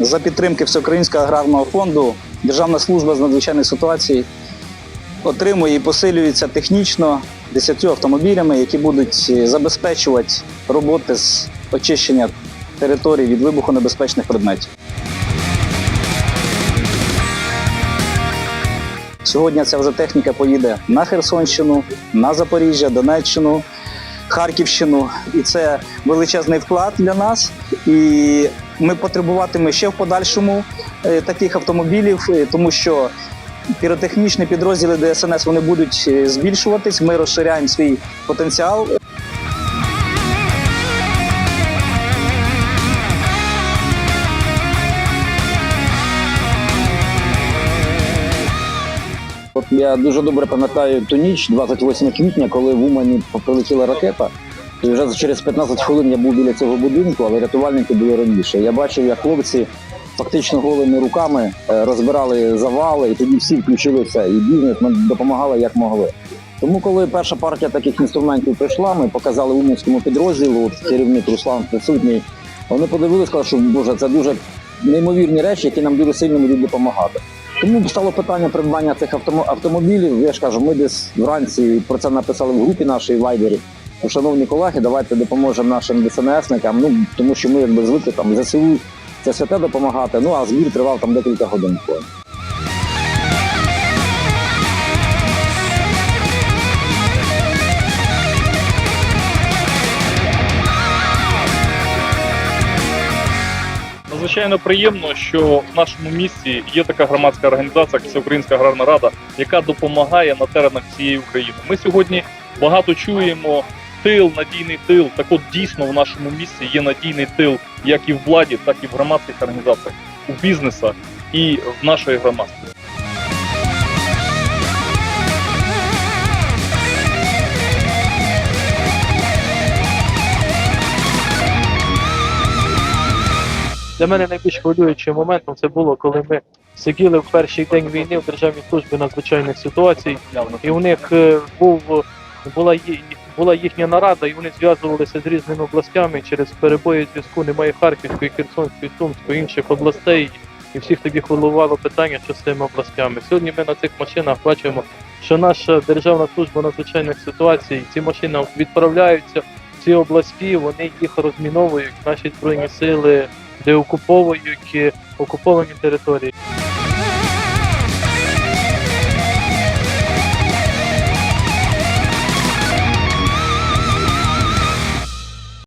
За підтримки Всеукраїнського аграрного фонду Державна служба з надзвичайних ситуацій отримує і посилюється технічно 10 автомобілями, які будуть е, забезпечувати роботи з очищення територій від вибухонебезпечних предметів. Сьогодні ця вже техніка поїде на Херсонщину, на Запоріжжя, Донеччину, Харківщину. І це величезний вклад для нас. І ми потребуватимемо ще в подальшому е, таких автомобілів, е, тому що піротехнічні підрозділи ДСНС вони будуть е, збільшуватись. Ми розширяємо свій потенціал. От я дуже добре пам'ятаю ту ніч, 28 квітня, коли в Умані прилетіла ракета. І вже через 15 хвилин я був біля цього будинку, але рятувальники були раніше. Я бачив, як хлопці фактично голими руками е, розбирали завали, і тоді всі включилися, і бізнес допомагали як могли. Тому, коли перша партія таких інструментів прийшла, ми показали уманському підрозділу, керівник Руслан присутній. Вони подивилися, сказали, що боже, це дуже неймовірні речі, які нам дуже сильно будуть допомагати. Тому стало питання придбання цих автомобілів. Я ж кажу, ми десь вранці про це написали в групі нашій в Вайбері. Ну, Шановні колеги, давайте допоможемо нашим ДСНСникам. Ну тому що ми якби звикли там ЗСУ це святе допомагати. Ну а збір тривав там декілька годин. Надзвичайно приємно, що в нашому місті є така громадська організація, як Всеукраїнська аграрна рада, яка допомагає на теренах всієї України. Ми сьогодні багато чуємо тил, надійний тил. Так от дійсно в нашому місті є надійний тил як і в владі, так і в громадських організаціях, у бізнесах і в нашої громадськості. Для мене найбільш хвилюючим моментом це було, коли ми сиділи в перший день війни в Державній службі надзвичайних ситуацій, і у них е, був була була їхня нарада, і вони зв'язувалися з різними областями. Через перебої зв'язку немає Харківської, Херсонської, Сумської, інших областей. І всіх тоді хвилювало питання, що з цими областями. Сьогодні ми на цих машинах бачимо, що наша державна служба надзвичайних ситуацій, ці машини відправляються в ці області, вони їх розміновують, наші збройні сили деокуповують е, окуповані території.